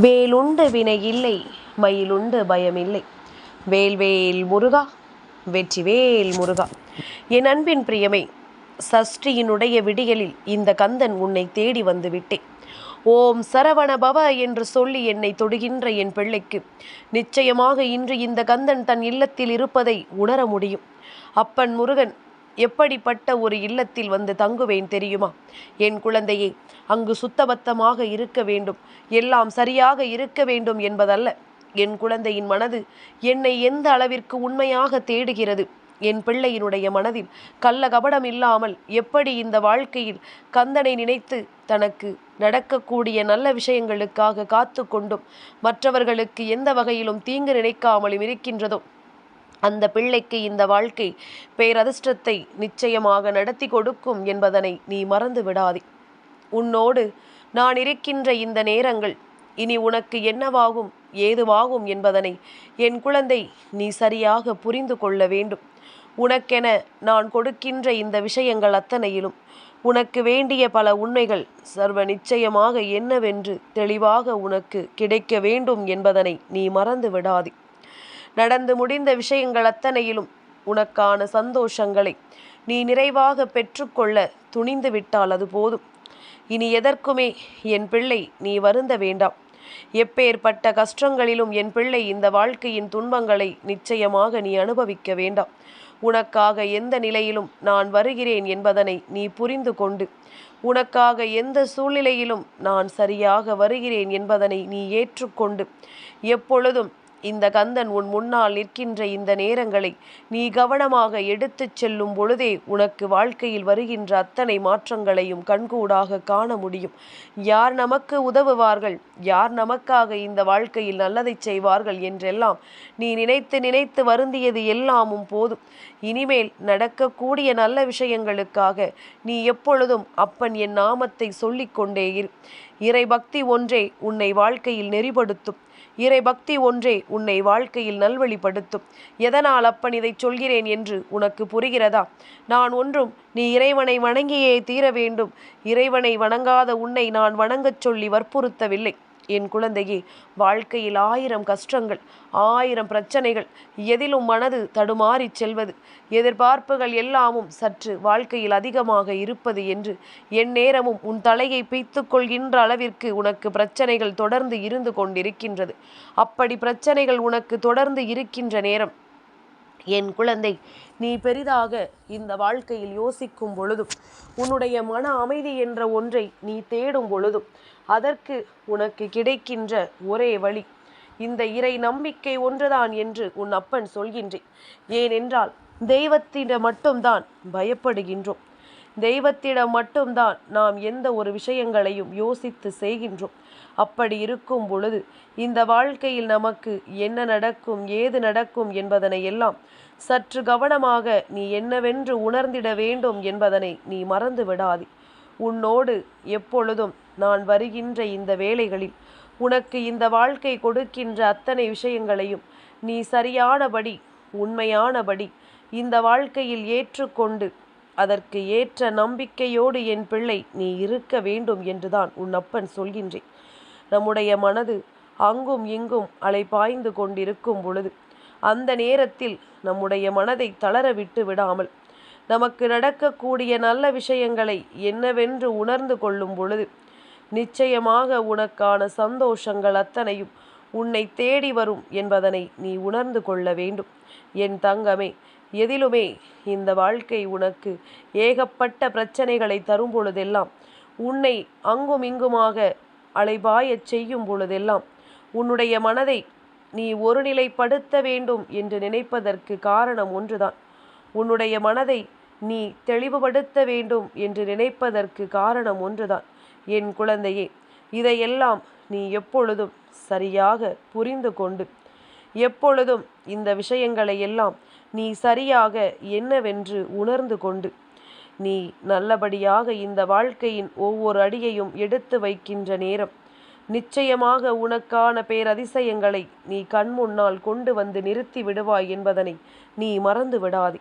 வேலுண்டு வினை இல்லை மயிலுண்டு பயமில்லை வேல்வேல் முருகா வெற்றிவேல் முருகா. என் அன்பின் பிரியமே சஷ்டியினுடைய விடியலில் இந்த கந்தன் உன்னை தேடி வந்து விட்டேன். ஓம் சரவண பவ என்று சொல்லி என்னை தொடுகின்ற என் பிள்ளைக்கு நிச்சயமாக இன்று இந்த கந்தன் தன் இல்லத்தில் இருப்பதை உணர முடியும். அப்பன் முருகன் எப்படிப்பட்ட ஒரு இல்லத்தில் வந்து தங்குவேன் தெரியுமா? என் குழந்தையே அங்கு சுத்தபத்தமாக இருக்க வேண்டும். எல்லாம் சரியாக இருக்க வேண்டும் என்பதல்ல. என் குழந்தையின் மனது என்னை எந்த அளவிற்கு உண்மையாக தேடுகிறது? என் பிள்ளையினுடைய மனதில் கள்ள கபடம் இல்லாமல் எப்படி இந்த வாழ்க்கையில் கந்தனை நினைத்து தனக்கு நடக்கக்கூடிய நல்ல விஷயங்களுக்காக காத்து கொண்டும் மற்றவர்களுக்கு எந்த வகையிலும் தீங்கு நினைக்காமலும் இருக்கின்றதோ? அந்த பிள்ளைக்கு இந்த வாழ்க்கை பேரதிர்ஷ்டத்தை நிச்சயமாக நடத்தி கொடுக்கும் என்பதனை நீ மறந்து விடாதே. உன்னோடு நான் இருக்கின்ற இந்த நேரங்கள் இனி உனக்கு என்னவாகும் ஏதுவாகும் என்பதனை என் குழந்தை நீ சரியாக புரிந்து கொள்ள வேண்டும். உனக்கென நான் கொடுக்கின்ற இந்த விஷயங்கள் அத்தனையிலும் உனக்கு வேண்டிய பல உண்மைகள் சர்வ நிச்சயமாக என்னவென்று தெளிவாக உனக்கு கிடைக்க வேண்டும் என்பதனை நீ மறந்து விடாதே. நடந்து முடிந்த விஷயங்கள் அத்தனையிலும் உனக்கான சந்தோஷங்களை நீ நிறைவாக பெற்றுக்கொள்ள துணிந்து விட்டால் அது போதும். இனி எதற்குமே என் பிள்ளை நீ வருந்த வேண்டாம். எப்பேற்பட்ட கஷ்டங்களிலும் என் பிள்ளை இந்த வாழ்க்கையின் துன்பங்களை நிச்சயமாக நீ அனுபவிக்க வேண்டாம். உனக்காக எந்த நிலையிலும் நான் வருகிறேன் என்பதனை நீ புரிந்து கொண்டு உனக்காக எந்த சூழ்நிலையிலும் நான் சரியாக வருகிறேன் என்பதனை நீ ஏற்றுக்கொண்டு எப்பொழுதும் இந்த கந்தன் உன் முன்னால் நிற்கின்ற இந்த நேரங்களை நீ கவனமாக எடுத்துச் செல்லும் பொழுதே உனக்கு வாழ்க்கையில் வருகின்ற அத்தனை மாற்றங்களையும் கண்கூடாக காண முடியும். யார் நமக்கு உதவுவார்கள்? யார் நமக்காக இந்த வாழ்க்கையில் நல்லதை செய்வார்கள் என்றெல்லாம் நீ நினைத்து நினைத்து வருந்தியது எல்லாமும் போதும். இனிமேல் நடக்கக்கூடிய நல்ல விஷயங்களுக்காக நீ எப்பொழுதும் அப்பன் என் நாமத்தை சொல்லிக்கொண்டே இரு. இறை பக்தி ஒன்றே உன்னை வாழ்க்கையில் நெறிப்படுத்தும். இறை பக்தி ஒன்றே உன்னை வாழ்க்கையில் நல்வழிப்படுத்தும். எதனால் அப்பன் இதை சொல்கிறேன் என்று உனக்கு புரிகிறதா? நான் ஒன்றும் நீ இறைவனை வணங்கியே தீர வேண்டும். இறைவனை வணங்காத உன்னை நான் வணங்கச் சொல்லி வற்புறுத்தவில்லை. என் குழந்தையே வாழ்க்கையில் ஆயிரம் கஷ்டங்கள் ஆயிரம் பிரச்சனைகள் எதிலும் மனது தடுமாறி செல்வது எதிர்பார்ப்புகள் எல்லாமும் சற்று வாழ்க்கையில் அதிகமாக இருப்பது என்று என் நேரமும் உன் தலையை பீத்து கொள்கின்ற அளவிற்கு உனக்கு பிரச்சனைகள் தொடர்ந்து இருந்து கொண்டிருக்கின்றது. அப்படி பிரச்சனைகள் உனக்கு தொடர்ந்து இருக்கின்ற நேரம் என் குழந்தை நீ பெரிதாக இந்த வாழ்க்கையில் யோசிக்கும் பொழுதும் உன்னுடைய மன அமைதி என்ற ஒன்றை நீ தேடும் பொழுதும் அதற்கு உனக்கு கிடைக்கின்ற ஒரே வழி. இந்த இறை நம்பிக்கை ஒன்றுதான் என்று உன் அப்பன் சொல்கின்றேன். ஏனென்றால் தெய்வத்திடம் மட்டும்தான் பயப்படுகின்றோம். தெய்வத்திடம் மட்டும்தான் நாம் எந்த ஒரு விஷயங்களையும் யோசித்து செய்கின்றோம். அப்படி இருக்கும் பொழுது இந்த வாழ்க்கையில் நமக்கு என்ன நடக்கும் ஏது நடக்கும் என்பதனை எல்லாம் சற்று கவனமாக நீ என்னவென்று உணர்ந்திட வேண்டும் என்பதனை நீ மறந்து விடாதே உன்னோடு எப்பொழுதும் நான் வருகின்ற இந்த வேளைகளில் உனக்கு இந்த வாழ்க்கை கொடுக்கின்ற அத்தனை விஷயங்களையும் நீ சரியானபடி உண்மையானபடி இந்த வாழ்க்கையில் ஏற்றுக்கொண்டு அதற்கு ஏற்ற நம்பிக்கையோடு என் பிள்ளை நீ இருக்க வேண்டும் என்றுதான் உன் அப்பன் சொல்கின்றேன். நம்முடைய மனது அங்கும் இங்கும் அலைபாய்ந்து கொண்டிருக்கும் பொழுது அந்த நேரத்தில் நம்முடைய மனதை தளர விட்டு விடாமல் நமக்கு நடக்கக்கூடிய நல்ல விஷயங்களை என்னவென்று உணர்ந்து கொள்ளும் பொழுது நிச்சயமாக உனக்கான சந்தோஷங்கள் அத்தனையும் உன்னை தேடி வரும் என்பதனை நீ உணர்ந்து கொள்ள வேண்டும். என் தங்கமே எதிலுமே இந்த வாழ்க்கை உனக்கு ஏகப்பட்ட பிரச்சனைகளை தரும் பொழுதெல்லாம் உன்னை அங்கும் இங்குமாக அலைபாயச் செய்யும் பொழுதெல்லாம் உன்னுடைய மனதை நீ ஒருநிலைப்படுத்த வேண்டும் என்று நினைப்பதற்கு காரணம் ஒன்றுதான். உன்னுடைய மனதை நீ தெளிவுபடுத்த வேண்டும் என்று நினைப்பதற்கு காரணம் ஒன்றுதான். என் குழந்தையே இதையெல்லாம் நீ எப்பொழுதும் சரியாக புரிந்து கொண்டு எப்பொழுதும் இந்த விஷயங்களை எல்லாம் நீ சரியாக என்னவென்று உணர்ந்து கொண்டு நீ நல்லபடியாக இந்த வாழ்க்கையின் ஒவ்வொரு அடியையும் எடுத்து வைக்கின்ற நேரம் நிச்சயமாக உனக்கான பேரதிசயங்களை நீ கண் முன்னால் கொண்டு வந்து நிறுத்தி விடுவாய் என்பதனை நீ மறந்து விடாதே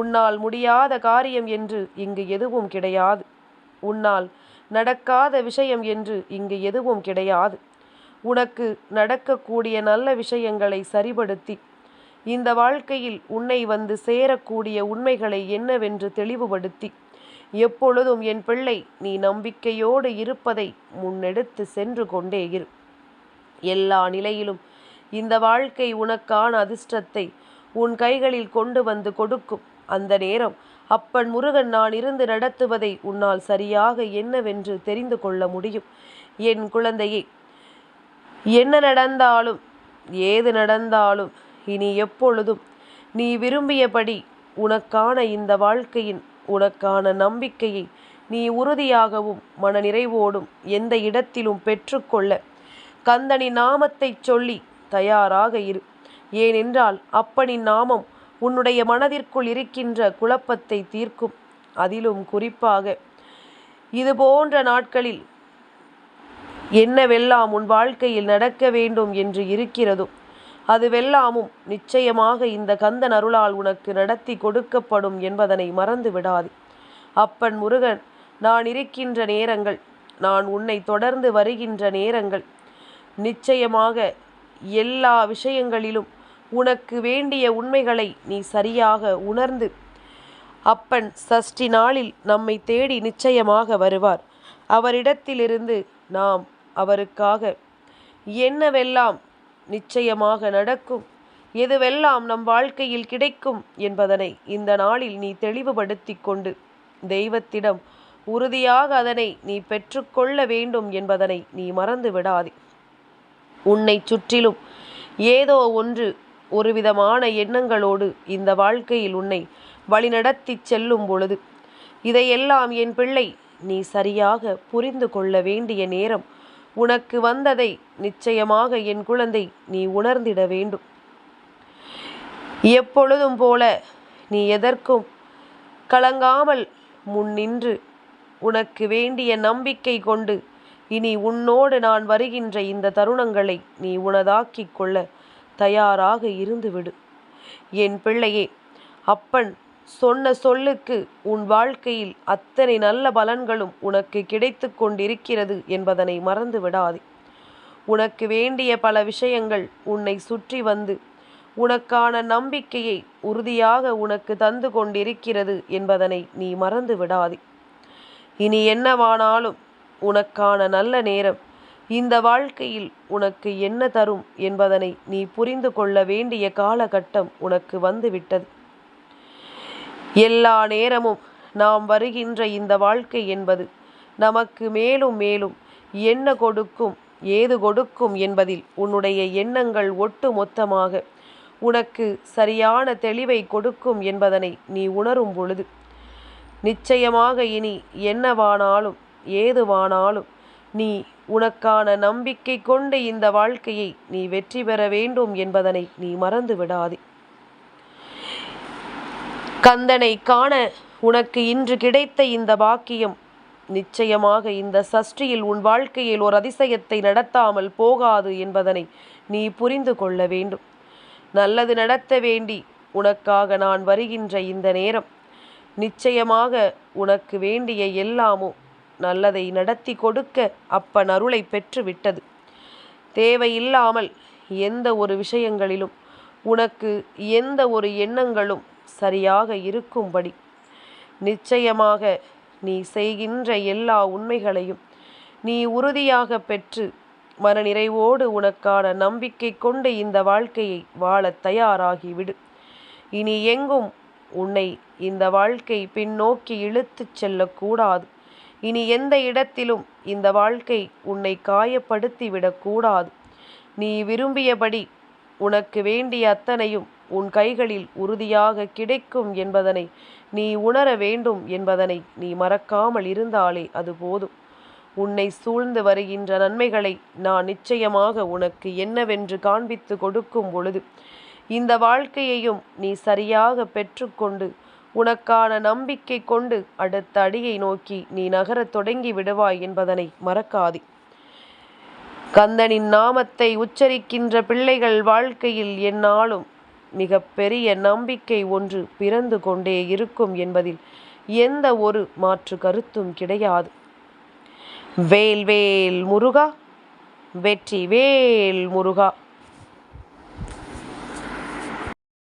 உன்னால் முடியாத காரியம் என்று இங்கு எதுவும் கிடையாது. உன்னால் நடக்காத விஷயம் என்று இங்கு எதுவும் கிடையாது. உனக்கு நடக்கக்கூடிய நல்ல விஷயங்களை சரிபடுத்தி இந்த வாழ்க்கையில் உன்னை வந்து சேரக்கூடிய உண்மைகளை என்னவென்று தெளிவுபடுத்தி எப்பொழுதும் என் பிள்ளை நீ நம்பிக்கையோடு இருப்பதை முன்னெடுத்து சென்று கொண்டே இரு. எல்லா நிலையிலும் இந்த வாழ்க்கை உனக்கான அதிர்ஷ்டத்தை உன் கைகளில் கொண்டு வந்து கொடுக்கும். அந்த நேரம் அப்பன் முருகன் நான் இருந்து நடத்துவதை உன்னால் சரியாக என்னவென்று தெரிந்து கொள்ள முடியும். என் குழந்தையே என்ன நடந்தாலும் ஏது நடந்தாலும் இனி எப்பொழுதும் நீ விரும்பியபடி உனக்கான இந்த வாழ்க்கையின் உனக்கான நம்பிக்கையை நீ உறுதியாகவும் மனநிறைவோடும் எந்த இடத்திலும் பெற்றுக்கொள்ள கந்தனின் நாமத்தைச் சொல்லி தயாராக இரு. ஏனென்றால் அப்பனின் நாமம் உன்னுடைய மனதிற்குள் இருக்கின்ற குழப்பத்தை தீர்க்கும். அதிலும் குறிப்பாக இது போன்ற நாட்களில் என்னவெல்லாம் உன் வாழ்க்கையில் நடக்க வேண்டும் என்று இருக்கிறதோ அதுவெல்லாமும் நிச்சயமாக இந்த கந்தன் அருளால் உனக்கு நடத்தி கொடுக்கப்படும் என்பதனை மறந்து விடாது. அப்பன் முருகன் நான் இருக்கின்ற நேரங்கள் நான் உன்னை தொடர்ந்து வருகின்ற நேரங்கள் நிச்சயமாக எல்லா விஷயங்களிலும் உனக்கு வேண்டிய உண்மைகளை நீ சரியாக உணர்ந்து அப்பன் சஷ்டி நாளில் நம்மை தேடி நிச்சயமாக வருவார். அவரிடத்திலிருந்து நாம் அவருக்காக என்னவெல்லாம் நிச்சயமாக நடக்கும்? எதுவெல்லாம் நம் வாழ்க்கையில் கிடைக்கும் என்பதனை இந்த நாளில் நீ தெளிவுபடுத்தி கொண்டு தெய்வத்திடம் உறுதியாக அதனை நீ பெற்றுக்கொள்ள வேண்டும் என்பதனை நீ மறந்து விடாதே உன்னை சுற்றிலும் ஏதோ ஒன்று ஒரு விதமான எண்ணங்களோடு இந்த வாழ்க்கையில் உன்னை வழிநடத்தி செல்லும் பொழுது இதையெல்லாம் என் பிள்ளை நீ சரியாக புரிந்து கொள்ள வேண்டிய நேரம் உனக்கு வந்ததை நிச்சயமாக என் குழந்தை நீ உணர்ந்திட வேண்டும். எப்பொழுதும் போல நீ எதற்கும் கலங்காமல் முன்னின்று உனக்கு வேண்டிய நம்பிக்கை கொண்டு இனி உன்னோடு நான் வருகின்ற இந்த தருணங்களை நீ உனதாக்கிக் கொள்ள தயாராக இருந்துவிடு. என் பிள்ளையே அப்பன் சொன்ன சொல்லுக்கு உன் வாழ்க்கையில் அத்தனை நல்ல பலன்களும் உனக்கு கிடைத்து கொண்டிருக்கிறது என்பதனை மறந்து விடாதே. உனக்கு வேண்டிய பல விஷயங்கள் உன்னை சுற்றி வந்து உனக்கான நம்பிக்கையை உறுதியாக உனக்கு தந்து கொண்டிருக்கிறது என்பதனை நீ மறந்து விடாதே. இனி என்னவானாலும் உனக்கான நல்ல நேரம் இந்த வாழ்க்கையில் உனக்கு என்ன தரும் என்பதனை நீ புரிந்து கொள்ள வேண்டிய காலகட்டம் உனக்கு வந்துவிட்டது. எல்லா நேரமும் நாம் வருகின்ற இந்த வாழ்க்கை என்பது நமக்கு மேலும் மேலும் என்ன கொடுக்கும் ஏது கொடுக்கும் என்பதில் உன்னுடைய எண்ணங்கள் ஒட்டு மொத்தமாக உனக்கு சரியான தெளிவை கொடுக்கும் என்பதனை நீ உணரும் பொழுது. நிச்சயமாக இனி என்னவானாலும் ஏதுவானாலும் நீ உனக்கான நம்பிக்கை கொண்டு இந்த வாழ்க்கையை நீ வெற்றி பெற வேண்டும் என்பதனை நீ மறந்து விடாதே. கந்தனை காண உனக்கு இன்று கிடைத்த இந்த பாக்கியம் நிச்சயமாக இந்த சஷ்டியில் உன் வாழ்க்கையில் ஒரு அதிசயத்தை நடத்தாமல் போகாது என்பதனை நீ புரிந்து கொள்ள வேண்டும். நல்லது நடத்த வேண்டி உனக்காக நான் வருகின்ற இந்த நேரம் நிச்சயமாக உனக்கு வேண்டிய எல்லாமும் நல்லதை நடத்தி கொடுக்க அப்பன் அருளை பெற்று விட்டது தேவையில்லாமல் எந்த ஒரு விஷயங்களிலும் உனக்கு எந்த ஒரு எண்ணங்களும் சரியாக இருக்கும்படி. நிச்சயமாக நீ செய்கின்ற எல்லா உண்மைகளையும் நீ உறுதியாக பெற்று மனநிறைவோடு உனக்கான நம்பிக்கை கொண்டு இந்த வாழ்க்கையை வாழத் தயாராகிவிடு. இனி எங்கும் உன்னை இந்த வாழ்க்கை பின்னோக்கி இழுத்துச் செல்லக்கூடாது. இனி எந்த இடத்திலும் இந்த வாழ்க்கை உன்னை காயப்படுத்திவிடக்கூடாது நீ விரும்பியபடி உனக்கு வேண்டிய அத்தனையும் உன் கைகளில் உறுதியாக கிடைக்கும் என்பதனை நீ உணர வேண்டும் என்பதனை நீ மறக்காமல் இருந்தாலே அது போதும். உன்னை சூழ்ந்து வருகின்ற நன்மைகளை நான் நிச்சயமாக உனக்கு என்னவென்று காண்பித்து கொடுக்கும் பொழுது இந்த வாழ்க்கையையும் நீ சரியாக பெற்றுக்கொண்டு உனக்கான நம்பிக்கை கொண்டு அடுத்த அடியை நோக்கி நீ நகரத் தொடங்கி விடுவாய் என்பதனை மறக்காதே. கந்தனின் நாமத்தை உச்சரிக்கின்ற பிள்ளைகள் வாழ்க்கையில் என்னாலும் மிக பெரிய நம்பிக்கை ஒன்று பிறந்து கொண்டே இருக்கும் என்பதில் எந்த ஒரு மாற்று கருத்தும் கிடையாது. வேல் வேல் முருகா வெற்றி வேல் முருகா.